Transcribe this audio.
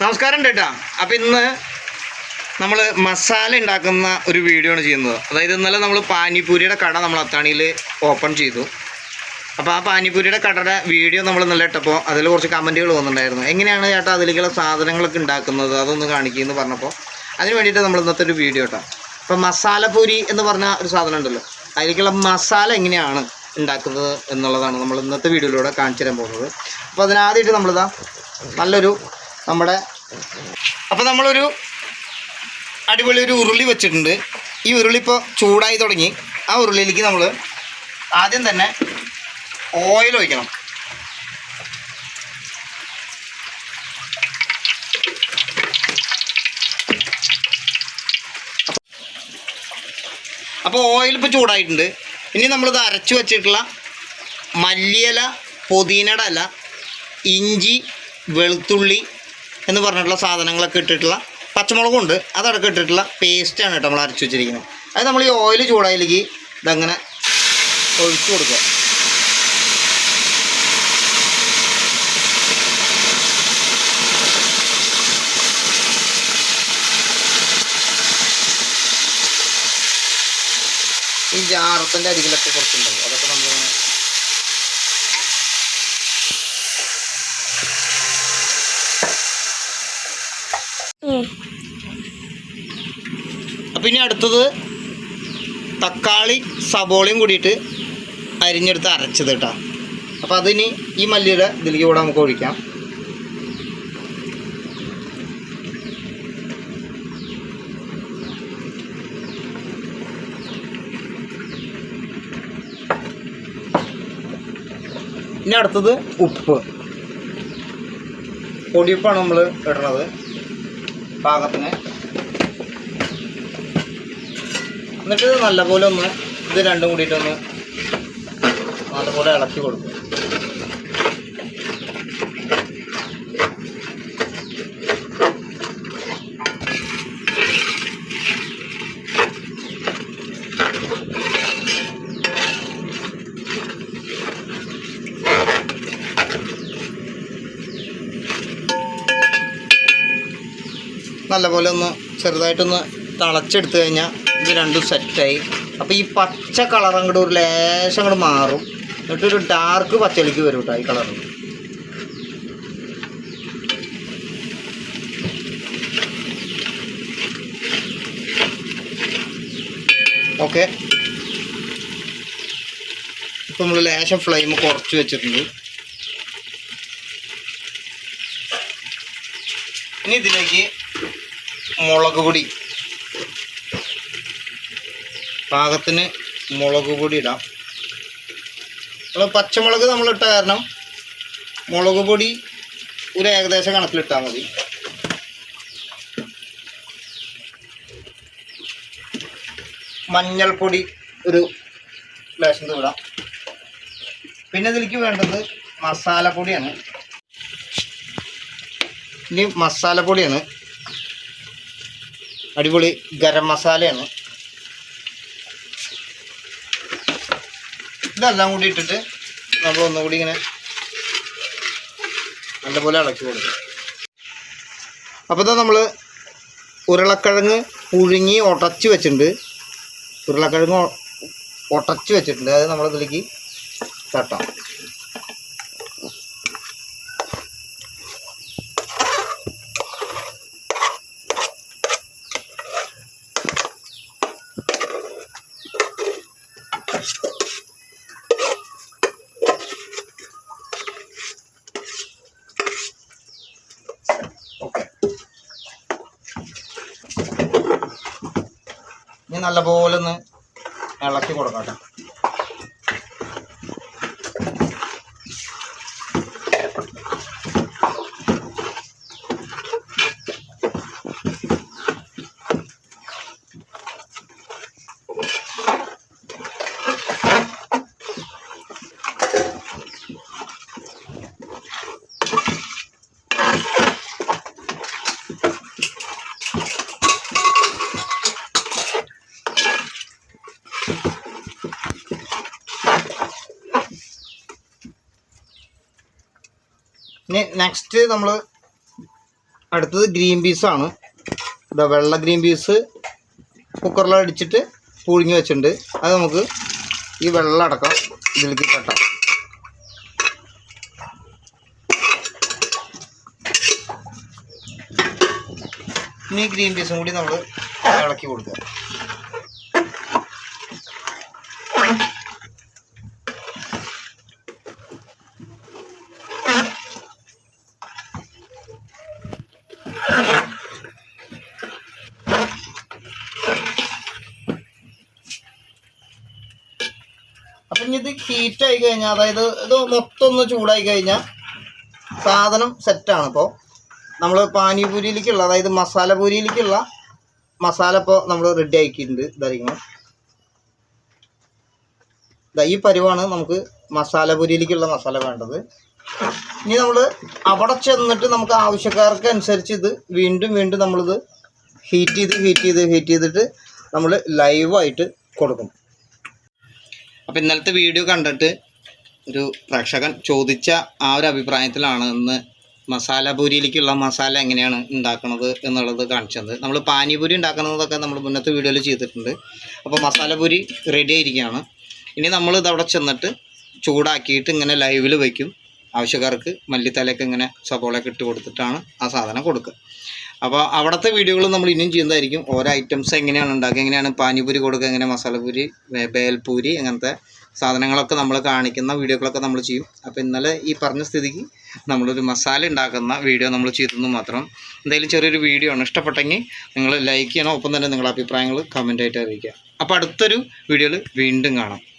നമസ്കാരം ഡേട്ടാ അപ്പം ഇന്ന് നമ്മൾ മസാല ഉണ്ടാക്കുന്ന ഒരു വീഡിയോ ആണ് ചെയ്യുന്നത്. അതായത് ഇന്നലെ നമ്മൾ പാനിപൂരിയുടെ കട നമ്മൾ അത്താണിയിൽ ഓപ്പൺ ചെയ്തു. അപ്പോൾ ആ പാനിപൂരിയുടെ കടയുടെ വീഡിയോ നമ്മൾ ഇന്നലെ ഇട്ടപ്പോൾ അതിൽ കുറച്ച് കമന്റുകൾ വന്നിട്ടുണ്ടായിരുന്നു. എങ്ങനെയാണ് ചേട്ടാ അതിലേക്കുള്ള സാധനങ്ങളൊക്കെ ഉണ്ടാക്കുന്നത്? അതൊന്ന് കാണിക്കുമെന്ന് പറഞ്ഞപ്പോൾ അതിന് വേണ്ടിയിട്ട് നമ്മൾ ഇന്നത്തെ ഒരു വീഡിയോ ഇട്ടാം. അപ്പോൾ മസാലപൂരി എന്ന് പറഞ്ഞ ഒരു സാധനം ഉണ്ടല്ലോ. അതിലേക്കുള്ള മസാല എങ്ങനെയാണ് ഉണ്ടാക്കുന്നത് എന്നുള്ളതാണ് നമ്മൾ ഇന്നത്തെ വീഡിയോയിലൂടെ കാണിച്ചു തരാൻ പോകുന്നത്. അപ്പോൾ അതിനാദ്യമായിട്ട് നമ്മളിതാ നല്ലൊരു നമ്മുടെ അപ്പോൾ നമ്മളൊരു അടിപൊളി ഒരു ഉരുളി വെച്ചിട്ടുണ്ട്. ഈ ഉരുളി ഇപ്പോൾ ചൂടായി തുടങ്ങി. ആ ഉരുളിയിലേക്ക് നമ്മൾ ആദ്യം തന്നെ ഓയിൽ ഒഴിക്കണം. അപ്പോൾ ഓയിൽ ഇപ്പോൾ ചൂടായിട്ടുണ്ട്. ഇനി നമ്മളിത് അരച്ചു വെച്ചിട്ടുള്ള മല്ലിയില പുതിനയുടെ ഇഞ്ചി വെളുത്തുള്ളി എന്ന് പറഞ്ഞിട്ടുള്ള സാധനങ്ങളൊക്കെ ഇട്ടിട്ടുള്ള പച്ചമുളകും ഉണ്ട് അതടക്കം ഇട്ടിട്ടുള്ള പേസ്റ്റാണ് കേട്ടോ നമ്മൾ അരച്ച് വെച്ചിരിക്കുന്നത്. അത് നമ്മൾ ഈ ഓയിൽ ചൂടായിലേക്ക് ഇതങ്ങനെ ഒഴിച്ചു കൊടുക്കുക. ഈ ജാറത്തിന്റെ അരികിലൊക്കെ കുറച്ചുണ്ടാവും. അതൊക്കെ നമ്മൾ അപ്പം ഇനി അടുത്തത് തക്കാളി സബോളയും കൂടിയിട്ട് അരിഞ്ഞെടുത്ത് അരച്ചത് കേട്ടോ. അപ്പോൾ അതിന് ഈ മല്ലിയുടെ ഇതിലേക്ക് കൂടെ നമുക്ക് ഒഴിക്കാം. ഇനി അടുത്തത് ഉപ്പ്. പൊടിയുപ്പാണ് നമ്മൾ ഇടുന്നത് പാകത്തിന്. എന്നിട്ട് നല്ലപോലെ ഒന്ന് ഇത് രണ്ടും കൂടിയിട്ടൊന്ന് നല്ലപോലെ ഇളക്കി കൊടുക്കും. നല്ലപോലെ ഒന്ന് ചെറുതായിട്ടൊന്ന് തിളച്ചെടുത്തു കഴിഞ്ഞാൽ ഇത് രണ്ടും സെറ്റായി. അപ്പോൾ ഈ പച്ച കളർ അങ്ങോട്ട് ഒരു ലേശം അങ്ങോട്ട് മാറും. എന്നിട്ടൊരു ഡാർക്ക് പച്ചളിക്ക് വരും കേട്ടോ ഈ കളർ ഓക്കെ. ഇപ്പം നമ്മൾ ലേശം ഫ്ലെയിം കുറച്ച് വെച്ചിട്ടുണ്ട്. ഇനി ഇതിലേക്ക് മുളക് പൊടി. പാകത്തിന് മുളക് പൊടി ഇടാം. നമ്മൾ പച്ചമുളക് നമ്മളിട്ട കാരണം മുളക് പൊടി ഒരു ഏകദേശം കണക്കിലിട്ടാൽ മതി. മഞ്ഞൾപ്പൊടി ഒരു ലേശം തൂടാം പിന്നെ ഇതിലേക്ക് വേണ്ടത് മസാലപ്പൊടിയാണ്. ഇനി മസാലപ്പൊടിയാണ്. അടിപൊളി ഗരം മസാലയാണ്. ഇതെല്ലാം കൂടി ഇട്ടിട്ട് നമ്മൾ ഒന്നുകൂടി ഇങ്ങനെ നല്ലപോലെ ഇളക്കി കൊടുക്കും. അപ്പോൾ ഇതാ നമ്മൾ ഉരുളക്കിഴങ്ങ് പുഴുങ്ങി ഉടച്ച് വെച്ചിട്ടുണ്ട്. ഉരുളക്കിഴങ്ങ് ഉടച്ച് വെച്ചിട്ടുണ്ട്. അത് നമ്മളിതിലേക്ക് തട്ടാം. ഇനി നല്ലപോലെ ഒന്ന് ഇളക്കി കൊടുക്കാം കേട്ടോ. ഇനി നെക്സ്റ്റ് നമ്മൾ അടുത്തത് ഗ്രീൻ പീസാണ് ഇതാ വെള്ള ഗ്രീൻ പീസ് കുക്കറിൽ അടിച്ചിട്ട് പുഴുങ്ങി വെച്ചിട്ടുണ്ട്. അത് നമുക്ക് ഈ വെള്ളം അടക്കം ഇതിലേക്ക് കെട്ടാം ഇനി ഗ്രീൻ പീസും കൂടി നമ്മൾ ഇളക്കി കൊടുക്കുക. അപ്പം ഇനി ഇത് ആയി കഴിഞ്ഞാൽ അതായത് ഇത് മൊത്തം ഒന്ന് ചൂടായി കഴിഞ്ഞാൽ സാധനം സെറ്റാണ് ഇപ്പോൾ നമ്മൾ പാനിപൂരിയിലേക്കുള്ള അതായത് മസാല പൂരിയിലേക്കുള്ള മസാല ഇപ്പോൾ നമ്മൾ റെഡി ആക്കിയിട്ടുണ്ട്. ഇതായിരിക്കണം. ഈ പരിവാണ് നമുക്ക് മസാല പൂരിയിലേക്കുള്ള മസാല വേണ്ടത്. ഇനി നമ്മൾ അവിടെ ചെന്നിട്ട് നമുക്ക് ആവശ്യക്കാർക്ക് അനുസരിച്ച് ഇത് വീണ്ടും വീണ്ടും നമ്മളിത് ഹീറ്റ് ചെയ്ത് ഹീറ്റ് ചെയ്ത് ഹീറ്റ് ചെയ്തിട്ട് നമ്മൾ ലൈവായിട്ട് കൊടുക്കും. അപ്പോൾ ഇന്നലത്തെ വീഡിയോ കണ്ടിട്ട് ഒരു പ്രേക്ഷകൻ ചോദിച്ച ആ ഒരു അഭിപ്രായത്തിലാണ് ഇന്ന് മസാല പൂരിയിലേക്കുള്ള മസാല എങ്ങനെയാണ് ഉണ്ടാക്കുന്നത് എന്നുള്ളത് കാണിച്ചത്. നമ്മൾ പാനിപൂരി ഉണ്ടാക്കുന്നതൊക്കെ നമ്മൾ മുന്നത്തെ വീഡിയോയിൽ ചെയ്തിട്ടുണ്ട്. അപ്പോൾ മസാല പൂരി റെഡി ആയിരിക്കുകയാണ്. ഇനി നമ്മൾ ഇതവിടെ ചെന്നിട്ട് ചൂടാക്കിയിട്ട് ഇങ്ങനെ ലൈവിൽ വയ്ക്കും ആവശ്യക്കാർക്ക് മല്ലിത്തലയൊക്കെ ഇങ്ങനെ സബോളയൊക്കെ ഇട്ട് കൊടുത്തിട്ടാണ് ആ സാധനം കൊടുക്കുക. അപ്പോൾ അവിടുത്തെ വീഡിയോകൾ നമ്മൾ ഇനിയും ചെയ്യുന്നതായിരിക്കും. ഓരോ ഐറ്റംസ് എങ്ങനെയാണ് ഉണ്ടാക്കുക എങ്ങനെയാണ് പാനിപൂരി കൊടുക്കുക എങ്ങനെ മസാലപൂരി ബേ- ബേൽപൂരി അങ്ങനത്തെ സാധനങ്ങളൊക്കെ നമ്മൾ കാണിക്കുന്ന വീഡിയോകളൊക്കെ നമ്മൾ ചെയ്യും. അപ്പോൾ ഇന്നലെ ഈ പറഞ്ഞ സ്ഥിതിക്ക് നമ്മളൊരു മസാല ഉണ്ടാക്കുന്ന വീഡിയോ നമ്മൾ ചെയ്തെന്ന് മാത്രം എന്തായാലും ചെറിയൊരു വീഡിയോ ആണ് ഇഷ്ടപ്പെട്ടെങ്കിൽ നിങ്ങൾ ലൈക്ക് ചെയ്യണം. ഒപ്പം തന്നെ നിങ്ങളുടെ അഭിപ്രായങ്ങൾ കമന്റായിട്ട് അറിയിക്കുക. അപ്പോൾ അടുത്തൊരു വീഡിയോയിൽ വീണ്ടും കാണാം.